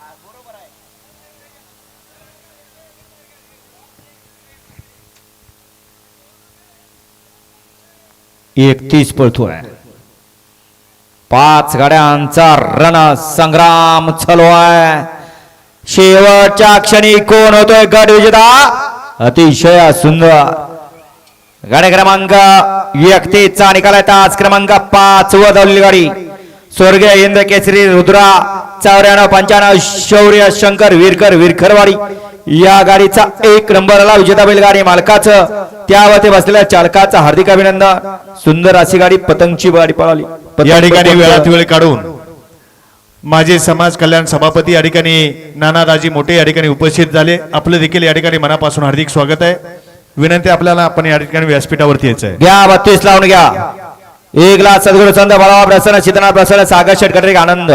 बरोबर आहे एकतीस पळतोय पाच गाड्यांचा रण संग्राम चालू आहे. शेवटच्या क्षणी कोण होतोय गट विजेता? अतिशय सुंदर. गाडी क्रमांक व्यक्तीचा निकाल आहे. तास क्रमांक पाच व धावलेली गाडी स्वर्गीय इंद्र केसरी रुद्रा चौऱ्याण्णव पंच्याण्णव शौर्य शंकर विरकर विरखरवाडी या गाडीचा एक नंबरला विजेता बैलगाडी मालकाचं. त्यावरती बसलेल्या चालकाचं हार्दिक अभिनंदन. सुंदर अशी गाडी पतंगची गाडी पळाली. या ठिकाणी वेळात वेळ काढून माझे समाज कल्याण सभापती या ठिकाणी नानादाजी मोठे या ठिकाणी उपस्थित झाले. आपलं देखील या ठिकाणी मनापासून हार्दिक स्वागत आहे. विनंती आपल्याला आपण या ठिकाणी व्यासपीठावरती यायचं आहे. घ्या बत्तीस लावून घ्या. एक लाख सद्गुरु संत बाळावा प्रसन्न चितना प्रसन्न सागर शेटकटरे आनंद